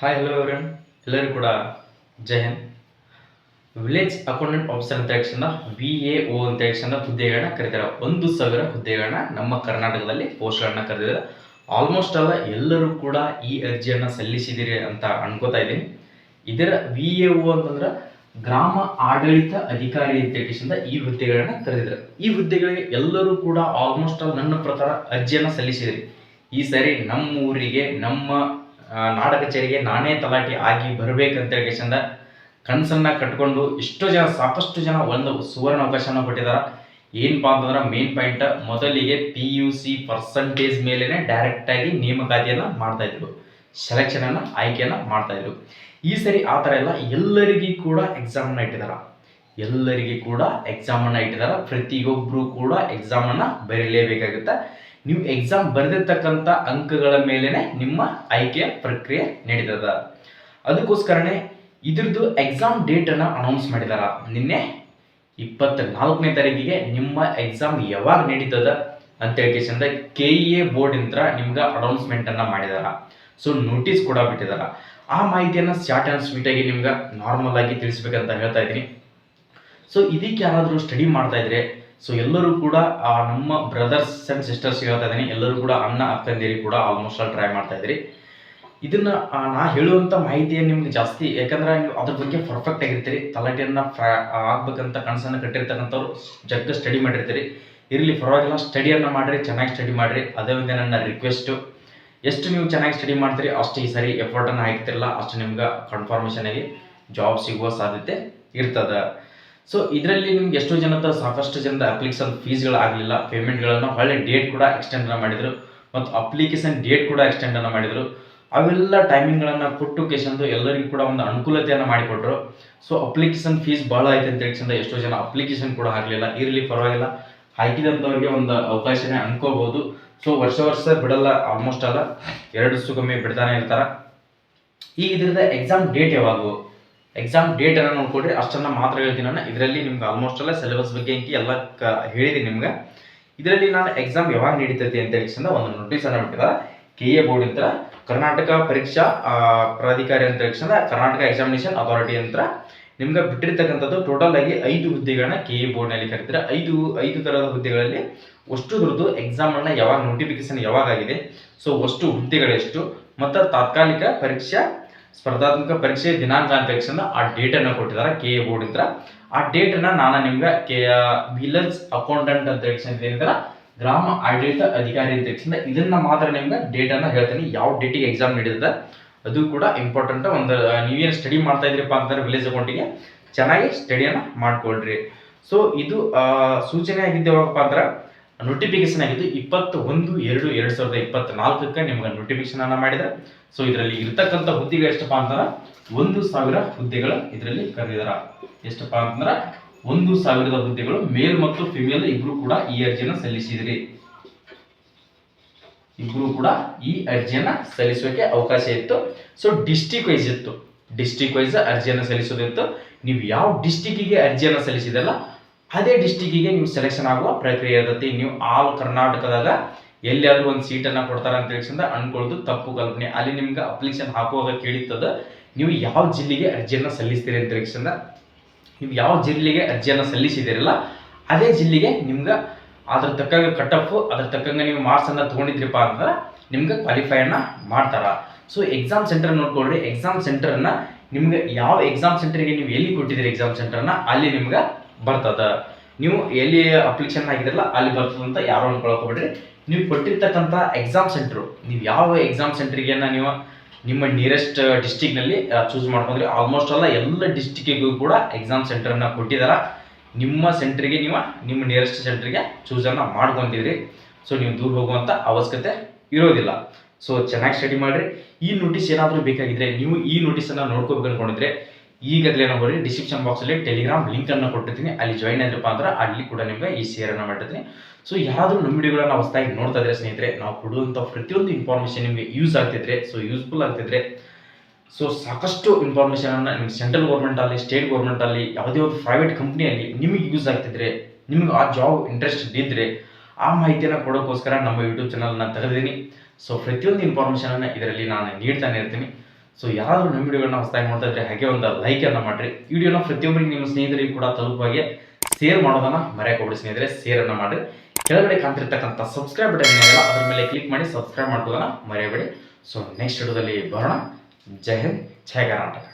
Hi hello everyone ಎಲ್ಲರಿಗೂ ಕೂಡ ಜೈ Hind. Village accountant officer ಅಂತ ತಕ್ಷಣ ವಿ ಎ ಒ ಅಂತ ತಕ್ಷಣ ಹುದ್ದೆಗಳನ್ನ ಕರೀತಾರೆ. ಒಂದು ಸಾವಿರ ಹುದ್ದೆಗಳನ್ನ ನಮ್ಮ ಕರ್ನಾಟಕದಲ್ಲಿ ಪೋಸ್ಟ್ಗಳನ್ನ ಕರೆದಿದ್ದಾರೆ. ಆಲ್ಮೋಸ್ಟ್ ಆಲ್ ಎಲ್ಲರೂ ಕೂಡ ಈ ಅರ್ಜಿಯನ್ನು ಸಲ್ಲಿಸಿದಿರಿ ಅಂತ ಅನ್ಕೋತಾ ಇದ್ದೀನಿ. ಇದರ ವಿ ಎ ಒ ಅಂತಂದ್ರೆ ಗ್ರಾಮ ಆಡಳಿತ ಅಧಿಕಾರಿ ಅಂತ ಹೇಳಿದ ಈ ಹುದ್ದೆಗಳನ್ನ ಕರೆದಿದ್ದಾರೆ. ಈ ಹುದ್ದೆಗಳಿಗೆ ಎಲ್ಲರೂ ಕೂಡ ಆಲ್ಮೋಸ್ಟ್ ಆಲ್ ನನ್ನ ಪ್ರಕಾರ ಅರ್ಜಿಯನ್ನು ಸಲ್ಲಿಸಿದಿರಿ ಈ ಸರಿ ನಮ್ಮ ಊರಿಗೆ ನಮ್ಮ ನಾಡ ಕಚೇರಿಗೆ ನಾನೇ ತಲಾಟಿ ಆಗಿ ಬರಬೇಕಂತೇಳಿ ಚಂದ ಕನಸನ್ನ ಕಟ್ಕೊಂಡು ಎಷ್ಟೋ ಜನ, ಸಾಕಷ್ಟು ಜನ ಒಂದು ಸುವರ್ಣ ಅವಕಾಶನ ಕೊಟ್ಟಿದ್ದಾರೆ ಏನಪ್ಪಾ ಅಂತಂದ್ರೆ ಮೇನ್ ಪಾಯಿಂಟ್ ಮೊದಲಿಗೆ ಪಿ ಯು ಸಿ ಪರ್ಸಂಟೇಜ್ ಮೇಲೇ ಡೈರೆಕ್ಟ್ ಆಗಿ ನೇಮಕಾತಿಯನ್ನ ಮಾಡ್ತಾ ಇದ್ರು. ಸೆಲೆಕ್ಷನ್ ಅನ್ನ, ಆಯ್ಕೆಯನ್ನ ಮಾಡ್ತಾ ಇದ್ರು. ಈ ಸರಿ ಆ ಥರ ಎಲ್ಲ ಎಲ್ಲರಿಗೂ ಕೂಡ ಎಕ್ಸಾಮನ್ನು ಇಟ್ಟಿದ್ದಾರೆ ಎಲ್ಲರಿಗೂ ಕೂಡ ಎಕ್ಸಾಮನ್ನು ಇಟ್ಟಿದ್ದಾರೆ ಪ್ರತಿಯೊಬ್ಬರು ಕೂಡ ಎಕ್ಸಾಮನ್ನು ಬರೀಲೇಬೇಕಾಗುತ್ತೆ. ನೀವು ಎಕ್ಸಾಮ್ ಬರೆದಿರ್ತಕ್ಕಂಥ ಅಂಕಗಳ ಮೇಲೆನೆ ನಿಮ್ಮ ಆಯ್ಕೆಯ ಪ್ರಕ್ರಿಯೆ ನಡೀತದ. ಅದಕ್ಕೋಸ್ಕರನೇ ಇದ್ರದ್ದು ಎಕ್ಸಾಮ್ ಡೇಟನ್ನು ಅನೌನ್ಸ್ ಮಾಡಿದಾರ. ನಿನ್ನೆ ಇಪ್ಪತ್ತ ನಾಲ್ಕನೇ ತಾರೀಕಿಗೆ ನಿಮ್ಮ ಎಕ್ಸಾಮ್ ಯಾವಾಗ ನಡೀತದ ಅಂತ ಹೇಳ್ಕೇಶಂದ ಕೆ ಎ ಬೋರ್ಡ್ ಇಂತ ನಿಮ್ಗೆ ಅನೌನ್ಸ್ಮೆಂಟನ್ನು ಮಾಡಿದಾರ. ಸೊ ನೋಟಿಸ್ ಕೂಡ ಬಿಟ್ಟಿದಾರ. ಆ ಮಾಹಿತಿಯನ್ನು ಶಾರ್ಟ್ ಆ್ಯಂಡ್ ಸ್ವೀಟಾಗಿ ನಿಮ್ಗೆ ನಾರ್ಮಲ್ ಆಗಿ ತಿಳಿಸ್ಬೇಕಂತ ಹೇಳ್ತಾ ಇದ್ದೀನಿ. ಸೊ ಇದಕ್ಕೆ ಯಾರಾದರೂ ಸ್ಟಡಿ ಮಾಡ್ತಾ ಇದ್ರೆ ಸೊ ಎಲ್ಲರೂ ಕೂಡ ನಮ್ಮ ಬ್ರದರ್ಸ್ ಆ್ಯಂಡ್ ಸಿಸ್ಟರ್ಸ್ ಹೇಳ್ತಾ ಇದ್ದೀನಿ. ಎಲ್ಲರೂ ಕೂಡ ಅಣ್ಣ, ಅಕ್ಕಂದಿರಿ ಕೂಡ ಆಲ್ಮೋಸ್ಟ್ ಆಲ್ ಟ್ರೈ ಮಾಡ್ತಾ ಇದ್ದೀರಿ. ಇದನ್ನ ನಾ ಹೇಳುವಂಥ ಮಾಹಿತಿಯನ್ನು ನಿಮ್ಗೆ ಜಾಸ್ತಿ. ಯಾಕಂದ್ರೆ ಅದ್ರ ಬಗ್ಗೆ ಪರ್ಫೆಕ್ಟ್ ಆಗಿರ್ತೀರಿ. ತಲಾಟಿಯನ್ನ ಆಗ್ಬೇಕಂತ, ಕನಸನ್ನು ಕಟ್ಟಿರ್ತಕ್ಕಂಥವ್ರು ಜಗ್ಗ ಸ್ಟಡಿ ಮಾಡಿರ್ತೀರಿ. ಇರಲಿ, ಪರವಾಗಿಲ್ಲ ಸ್ಟಡಿಯನ್ನು ಮಾಡಿರಿ, ಚೆನ್ನಾಗಿ ಸ್ಟಡಿ ಮಾಡಿರಿ. ಅದೇ ಒಂದು ನನ್ನ ರಿಕ್ವೆಸ್ಟು ಎಷ್ಟು ನೀವು ಚೆನ್ನಾಗಿ ಸ್ಟಡಿ ಮಾಡ್ತೀರಿ, ಅಷ್ಟು ಈ ಸರಿ ಎಫರ್ಟನ್ನು ಹಾಕ್ತಿರಲ್ಲ ಅಷ್ಟು ನಿಮ್ಗೆ ಕನ್ಫರ್ಮೇಷನ್ ಆಗಿ ಜಾಬ್ ಸಿಗುವ ಸಾಧ್ಯತೆ ಇರ್ತದ. ಸೊ ಇದರಲ್ಲಿ ನಿಮ್ಗೆ ಎಷ್ಟೋ ಜನದ ಸಾಕಷ್ಟು ಜನದ ಅಪ್ಲಿಕೇಶನ್ ಫೀಸ್ಗಳು ಆಗಲಿಲ್ಲ ಪೇಮೆಂಟ್ಗಳನ್ನು ಒಳ್ಳೆ ಡೇಟ್ ಕೂಡ ಎಕ್ಸ್ಟೆಂಡ್ ಮಾಡಿದ್ರು. ಮತ್ತು ಅಪ್ಲಿಕೇಶನ್ ಡೇಟ್ ಕೂಡ ಎಕ್ಸ್ಟೆಂಡನ್ನು ಮಾಡಿದರು. ಅವೆಲ್ಲ ಟೈಮಿಂಗ್ಗಳನ್ನು ಕೊಟ್ಟು ಕೇಸಂದು ಎಲ್ಲರಿಗೂ ಕೂಡ ಒಂದು ಅನುಕೂಲತೆಯನ್ನು ಮಾಡಿಕೊಟ್ರು. ಸೊ ಅಪ್ಲಿಕೇಶನ್ ಫೀಸ್ ಭಾಳ ಐತೆ ಅಂತ ಹೇಳ್ಕೊಂಡು ಎಷ್ಟೋ ಜನ ಅಪ್ಲಿಕೇಶನ್ ಕೂಡ ಆಗಲಿಲ್ಲ. ಇರಲಿ, ಪರವಾಗಿಲ್ಲ. ಹಾಕಿದಂಥವ್ರಿಗೆ ಒಂದು ಅವಕಾಶನೇ ಅನ್ಕೋಬಹುದು ಸೊ ವರ್ಷ ವರ್ಷ ಬಿಡಲ್ಲ ಆಲ್ಮೋಸ್ಟ್ ಅಲ್ಲ. ಎರಡು ಸುಗಮಿ ಬಿಡ್ತಾನೆ ಇರ್ತಾರ. ಈಗ ಇದ್ರದ ಎಕ್ಸಾಮ್ ಡೇಟ್ ಯಾವಾಗ? ಎಕ್ಸಾಮ್ ಡೇಟ್ ಅನ್ನ ನೋಡ್ಕೊಡ್ರಿ ಅಷ್ಟನ್ನ ಮಾತ್ರ ಹೇಳ್ತೀನಿ ನಾನು. ಇದರಲ್ಲಿ ನಿಮ್ಗೆ ಆಲ್ಮೋಸ್ಟ್ ಎಲ್ಲ ಸಿಲೆಬಸ್ ಬಗ್ಗೆ ಅಂಕಿ ಎಲ್ಲ ಕ ಹೇಳಿದ್ದೀನಿ ನಿಮ್ಗೆ. ಇದರಲ್ಲಿ ನಾನು ಎಕ್ಸಾಮ್ ಯಾವಾಗ ನಡೀತೈತಿ ಅಂತ ಹೇಳಿ ಒಂದು ನೋಟಿಸ್ ಅನ್ನ ಬಿಟ್ಟಿದ್ದಾರೆ ಕೆ ಎ ಬೋರ್ಡ್ ಅಂತ ಕರ್ನಾಟಕ ಪರೀಕ್ಷಾ ಪ್ರಾಧಿಕಾರಿ ಅಂತ ಹೇಳಿ ಕರ್ನಾಟಕ ಎಕ್ಸಾಮಿನೇಷನ್ ಅಥಾರಿಟಿ ಅಂತ. ನಿಮ್ಗೆ ಬಿಟ್ಟಿರ್ತಕ್ಕಂಥದ್ದು ಟೋಟಲ್ ಆಗಿ ಐದು ಹುದ್ದೆಗಳನ್ನ ಕೆ ಎ ಬೋರ್ಡ್ನಲ್ಲಿ ಕರೀತಾರೆ ಐದು ಐದು ಥರದ ಹುದ್ದೆಗಳಲ್ಲಿ ಅಷ್ಟು ಎಕ್ಸಾಮ್ ಅನ್ನ ಯಾವಾಗ ನೋಟಿಫಿಕೇಶನ್ ಯಾವಾಗ ಆಗಿದೆ. ಸೊ ಅಷ್ಟು ಹುದ್ದೆಗಳೆಷ್ಟು ಮತ್ತು ತಾತ್ಕಾಲಿಕ ಪರೀಕ್ಷಾ ಸ್ಪರ್ಧಾತ್ಮಕ ಪರೀಕ್ಷೆ ದಿನಾಂಕ ಅಂತ ತಕ್ಷಣ ಆ ಡೇಟನ್ನು ಕೊಟ್ಟಿದ್ದಾರೆ ಕೆ ಎ ಬೋರ್ಡ್ ಇದ್ರ ಆ ಡೇಟನ್ನು ನಾನು ನಿಮ್ಗೆ ಕೆ ವಿಲೇಜ್ ಅಕೌಂಟೆಂಟ್ ಅಂತ ತಕ್ಷಣ ಗ್ರಾಮ ಆಡಳಿತ ಅಧಿಕಾರಿ ಅಂತ ತಕ್ಷಣ ಇದನ್ನ ಮಾತ್ರ ನಿಮ್ಗೆ ಡೇಟನ್ನು ಹೇಳ್ತೀನಿ, ಯಾವ ಡೇಟಿಗೆ ಎಕ್ಸಾಮ್ ನಡೀತದೆ, ಅದು ಕೂಡ ಇಂಪಾರ್ಟೆಂಟ್ ಒಂದು ನೀವೇನು ಸ್ಟಡಿ ಮಾಡ್ತಾ ಇದ್ರಿಪ್ಪ ಅಂತಂದ್ರೆ ವಿಲೇಜ್ ಅಕೌಂಟಿಗೆ ಚೆನ್ನಾಗಿ ಸ್ಟಡಿಯನ್ನು ಮಾಡ್ಕೊಳ್ರಿ. ಸೊ ಇದು ಸೂಚನೆ ಆಗಿದ್ದೇವಪ್ಪ ಅಂದ್ರೆ ನೋಟಿಫಿಕೇಶನ್ ಆಗಿದ್ದು ಇಪ್ಪತ್ತು ಒಂದು ಎರಡು ಎರಡು ಸಾವಿರದ ಇಪ್ಪತ್ನಾಲ್ಕಕ್ಕೆ ನಿಮ್ಗೆ ನೋಟಿಫಿಕೇಶನ್ ಅನ್ನ ಮಾಡಿದ್ರೆ ಸೊ ಇದರಲ್ಲಿ ಇರ್ತಕ್ಕಂಥ ಹುದ್ದೆಗಳು ಎಷ್ಟಪ್ಪ ಅಂತಂದ್ರೆ ಒಂದು ಸಾವಿರ ಹುದ್ದೆಗಳು ಇದರಲ್ಲಿ ಕರೆದಿದಾರ. ಎಷ್ಟಪ್ಪ ಅಂತಂದ್ರೆ ಒಂದು ಸಾವಿರದ ಹುದ್ದೆಗಳು ಮೇಲ್ ಮತ್ತು ಫಿಮೇಲ್ ಇಬ್ರು ಕೂಡ ಈ ಅರ್ಜಿಯನ್ನು ಸಲ್ಲಿಸಿದ್ರಿ. ಇಬ್ರು ಕೂಡ ಈ ಅರ್ಜಿಯನ್ನ ಸಲ್ಲಿಸೋಕೆ ಅವಕಾಶ ಇತ್ತು. ಸೊ ಡಿಸ್ಟಿಕ್ ವೈಸ್ ಇತ್ತು. ಡಿಸ್ಟಿಕ್ ವೈಸ್ ಅರ್ಜಿಯನ್ನು ಸಲ್ಲಿಸೋದಿತ್ತು. ನೀವು ಯಾವ ಡಿಸ್ಟಿಕ್ಕಿಗೆ ಅರ್ಜಿಯನ್ನು ಸಲ್ಲಿಸಿದಲ್ಲ ಅದೇ ಡಿಸ್ಟಿಕ್ಕಿಗೆ ನೀವು ಸೆಲೆಕ್ಷನ್ ಆಗುವ ಪ್ರಕ್ರಿಯೆ ಇರುತ್ತೆ. ನೀವು ಆಲ್ ಕರ್ನಾಟಕದಾಗ ಎಲ್ಲಿಯಾದ್ರೂ ಒಂದು ಸೀಟನ್ನು ಕೊಡ್ತಾರೆ ಅಂತ ಹೇಳಿಸಿಂದ ಅನ್ಕೊಳ್ಳೋದು ತಪ್ಪು ಕಲ್ಪನೆ. ಅಲ್ಲಿ ನಿಮ್ಗೆ ಅಪ್ಲಿಕೇಶನ್ ಹಾಕುವಾಗ ಕೇಳಿತದ ನೀವು ಯಾವ ಜಿಲ್ಲೆಗೆ ಅರ್ಜಿಯನ್ನು ಸಲ್ಲಿಸ್ತೀರಿ ಅಂತ ಹೇಳಿಸಿಂದ ನೀವು ಯಾವ ಜಿಲ್ಲೆಗೆ ಅರ್ಜಿಯನ್ನು ಸಲ್ಲಿಸಿದಿರಲ್ಲ, ಅದೇ ಜಿಲ್ಲೆಗೆ ನಿಮ್ಗೆ ಅದ್ರ ತಕ್ಕಂಗೆ ಕಟ್ ಅಪ್ ಅದ್ರ ತಕ್ಕಂಗೆ ನೀವು ಮಾರ್ಕ್ಸನ್ನು ತೊಗೊಂಡಿದ್ರಿಪ್ಪ ಅಂದ್ರೆ ನಿಮ್ಗೆ ಕ್ವಾಲಿಫೈಯನ್ನು ಮಾಡ್ತಾರ. ಸೊ ಎಕ್ಸಾಮ್ ಸೆಂಟರ್ ನೋಡ್ಕೊಳ್ರಿ. ಎಕ್ಸಾಮ್ ಸೆಂಟರನ್ನು ನಿಮ್ಗೆ ಯಾವ ಎಕ್ಸಾಮ್ ಸೆಂಟರ್ಗೆ ನೀವು ಎಲ್ಲಿ ಕೊಟ್ಟಿದ್ದೀರಿ ಎಕ್ಸಾಮ್ ಸೆಂಟರ್ನ ಅಲ್ಲಿ ನಿಮ್ಗೆ ಬರ್ತದ. ನೀವು ಎಲ್ಲಿ ಅಪ್ಲಿಕೇಶನ್ ಹಾಕಿದ್ರಲ್ಲ ಅಲ್ಲಿ ಬರ್ತದ ಅಂತ ಯಾರು ಅನ್ಕೊಳಕ್ ಹೋಗ್ಬೇಡ್ರಿ ನೀವು ಕೊಟ್ಟಿರ್ತಕ್ಕಂಥ ಎಕ್ಸಾಮ್ ಸೆಂಟ್ರು ನೀವು ಯಾವ ಎಕ್ಸಾಮ್ ಸೆಂಟ್ರಿಗೆ ನೀವು ನಿಮ್ಮ ನಿಯರೆಸ್ಟ್ ಡಿಸ್ಟಿಕ್ನಲ್ಲಿ ಚೂಸ್ ಮಾಡ್ಕೊಂಡ್ರಿ. ಆಲ್ಮೋಸ್ಟ್ ಅಲ್ಲ ಎಲ್ಲ ಡಿಸ್ಟಿಕ್ಕಿಗೂ ಕೂಡ ಎಕ್ಸಾಮ್ ಸೆಂಟರನ್ನು ಕೊಟ್ಟಿದ್ದಾರೆ ನಿಮ್ಮ ಸೆಂಟ್ರಿಗೆ ನೀವು ನಿಮ್ಮ ನಿಯರೆಸ್ಟ್ ಸೆಂಟ್ರಿಗೆ ಚೂಸನ್ನು ಮಾಡ್ಕೊಂತಿದ್ರಿ ಸೊ ನೀವು ದೂರ ಹೋಗುವಂಥ ಅವಶ್ಯಕತೆ ಇರೋದಿಲ್ಲ. ಸೊ ಚೆನ್ನಾಗಿ ಸ್ಟಡಿ ಮಾಡಿರಿ. ಈ ನೋಟಿಸ್ ಏನಾದರೂ ಬೇಕಾಗಿದ್ರೆ, ನೀವು ಈ ನೋಟಿಸನ್ನು ನೋಡ್ಕೋಬೇಕು ಅನ್ಕೊಂಡಿದ್ರೆ ಈಗಲೇ ನಾವು ಡಿಸ್ಕ್ರಿಪ್ಷನ್ ಬಾಕ್ಸಲ್ಲಿ ಟೆಲಿಗ್ರಾಮ್ ಲಿಂಕನ್ನು ಕೊಟ್ಟಿದ್ದೀನಿ. ಅಲ್ಲಿ ಜಾಯಿನ್ ಆದ್ರಪ್ಪ ಅಂದ್ರೆ ಅಲ್ಲಿ ಕೂಡ ನಿಮಗೆ ಈ ಶೇರನ್ನು ಮಾಡಿರ್ತೀನಿ. ಸೊ ಯಾರಾದರೂ ನಮ್ಮ ವಿಡಿಯೋಗಳನ್ನ ಹೊಸದಾಗಿ ನೋಡ್ತಾ ಇದ್ರೆ, ಸ್ನೇಹಿತರೆ, ನಾವು ಕೊಡುವಂಥ ಪ್ರತಿಯೊಂದು ಇನ್ಫಾರ್ಮೇಷನ್ ನಿಮಗೆ ಯೂಸ್ ಆಗ್ತಿದ್ರೆ ಸೊ ಯೂಸ್ಫುಲ್ ಆಗ್ತಿದ್ರೆ ಸೊ ಸಾಕಷ್ಟು ಇನ್ಫಾರ್ಮೇಷನನ್ನು ನಿಮ್ಗೆ ಸೆಂಟ್ರಲ್ ಗೌರ್ಮೆಂಟ್ ಅಲ್ಲಿ ಸ್ಟೇಟ್ ಗೌರ್ಮೆಂಟ್ ಅಲ್ಲಿ, ಯಾವುದೇ ಒಂದು ಪ್ರೈವೇಟ್ ಕಂಪ್ನಿಯಲ್ಲಿ ನಿಮಗೆ ಯೂಸ್ ಆಗ್ತಿದ್ರೆ, ನಿಮ್ಗೆ ಆ ಜಾಬ್ ಇಂಟ್ರೆಸ್ಟ್ ಇದ್ದರೆ ಆ ಮಾಹಿತಿಯನ್ನು ಕೊಡೋಕ್ಕೋಸ್ಕರ ನಮ್ಮ ಯೂಟ್ಯೂಬ್ ಚಾನಲ್ನ ತೆಗೆದಿದ್ದೀನಿ. ಸೊ ಪ್ರತಿಯೊಂದು ಇನ್ಫಾರ್ಮೇಷನನ್ನು ಇದರಲ್ಲಿ ನಾನು ನೀಡ್ತಾನೆ ಇರ್ತೀನಿ. ಸೊ ಯಾರಾದರೂ ನಮ್ಮ ವಿಡಿಯೋಗಳನ್ನ ಹೊಸದಾಗಿ ನೋಡ್ತಾ ಇದ್ರೆ ಹಾಗೆ ಒಂದು ಲೈಕನ್ನು ಮಾಡಿರಿ. ವಿಡಿಯೋನ ಪ್ರತಿಯೊಬ್ಬರಿಗೆ ನಿಮ್ಮ ಸ್ನೇಹಿತರಿಗೆ ಕೂಡ ತಲುಪುವಾಗೆ ಶೇರ್ ಮಾಡೋದನ್ನ ಮರೆಯಕ್ಕೆ ಹೋಗ್ಬಿಡಿ ಸ್ನೇಹಿತರೆ ಶೇರನ್ನು ಮಾಡಿರಿ. ಕೆಳಗಡೆ ಕಾಣ್ತಿರ್ತಕ್ಕಂಥ ಸಬ್ಸ್ಕ್ರೈಬ್ ಬಟನ್ ಏನಿಲ್ಲ ಅದ್ರ ಮೇಲೆ ಕ್ಲಿಕ್ ಮಾಡಿ ಸಬ್ಸ್ಕ್ರೈಬ್ ಮಾಡ್ಕೋದನ್ನು ಮರೆಯಬೇಡಿ. ಸೊ ನೆಕ್ಸ್ಟ್ ವಿಡಿಯೋದಲ್ಲಿ ಬರೋಣ. ಜೈ ಹಿಂದ್ ಜಯ ಕರ್ನಾಟಕ.